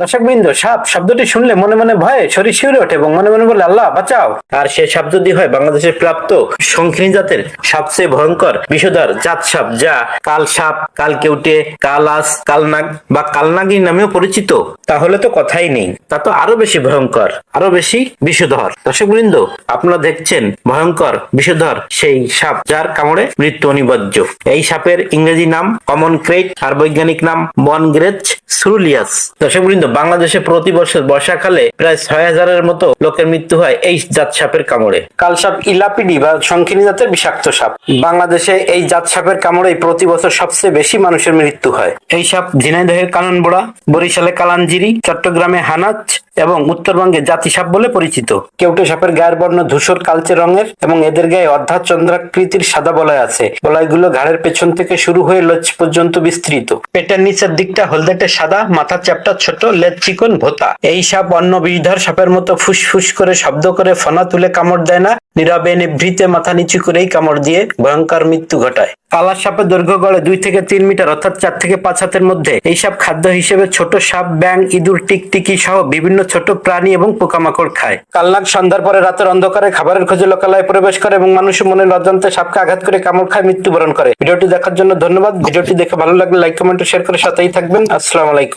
দর্শক বৃন্দ সাপ শব্দটি শুনলে মনে মনে ভয়ে শরীর শিউরে ওঠে এবং মনে মনে বলে, আল্লাহ, বাঁচাও। আর সে সাপ যদি হয়, বাংলাদেশের প্রাপ্ত শঙ্খিনী জাতের সবচেয়ে ভয়ঙ্কর বিষধর জাত সাপ, যা কাল সাপ, কাল কেউটে কালাস কালনাগ বা কালনাগির নামেও পরিচিত, তাহলে তো কথাই নেই। তা তো আরও বেশি ভয়ঙ্কর, আরও বেশি বিষধর। দর্শক বৃন্দ আপনারা দেখছেন ভয়ঙ্কর বিষধর সেই সাপ, যার কামড়ে মৃত্যু অনিবার্য। এই সাপের ইংরেজি নাম কমন ক্রেট আর বৈজ্ঞানিক নাম বনগ্রেচ সুরুলিয়াস দর্শক বৃন্দ বাংলাদেশে প্রতি বছর বর্ষাকালে প্রায় ছয় হাজারের মতো লোকের মৃত্যু হয় এই জাত সাপের কামড়ে। কাল সাপ ইলাপিডি বা শঙ্খিনী জাতের বিষাক্ত সাপ। বাংলাদেশে এই জাত সাপের কামড়েই প্রতি বছর সবচেয়ে বেশি মানুষের মৃত্যু হয়। এই সাপ ঝিনাইদহের কাননবোড়া বরিশালে কালাঞ্জিরি চট্টগ্রামে হানাচ এবং উত্তরবঙ্গে জাতি সাপ বলে পরিচিত। কেউটে সাপের গায়ের বর্ণ ধূসর কালচে রঙের এবং এদের গায়ে অর্ধাৎ চন্দ্রাকৃতির সাদা বলয় আছে। বলয়গুলো ঘাড়ের পেছন থেকে শুরু হয়ে লোচ পর্যন্ত বিস্তৃত। পেটের নিচের দিকটা হলদেটে সাদা মাথা চ্যাপটা ছোট লেজ চিকন ভোতা। এই সাপ অন্য বিষধর সাপের মতো ফুসফুস করে শব্দ করে ফনা তুলে কামড় দেয় না, নীরবে নিভৃতে মাথা নিচু করেই কামড় দিয়ে ভয়ঙ্কর মৃত্যু ঘটায়। কালার সাপের দৈর্ঘ্য গড়ে দুই থেকে তিন মিটার, অর্থাৎ চার থেকে পাঁচ হাতের মধ্যে। এই সাপ খাদ্য হিসেবে ছোট সাপ ব্যাং ইঁদুর, টিকটিকি সহ বিভিন্ন ছোট প্রাণী এবং পোকামাকড় খায়। কালনাগ সন্ধ্যার পরে রাতের অন্ধকারে খাবারের খোঁজে লোকালয়ে প্রবেশ করে এবং মানুষের মনে অজান্তে সাপকে আঘাত করে কামড় খায়, মৃত্যুবরণ করে। ভিডিওটি দেখার জন্য ধন্যবাদ। ভিডিওটি দেখে ভালো লাগলে লাইক কমেন্ট শেয়ার করে সাথেই থাকবেন। আসসালামু আলাইকুম।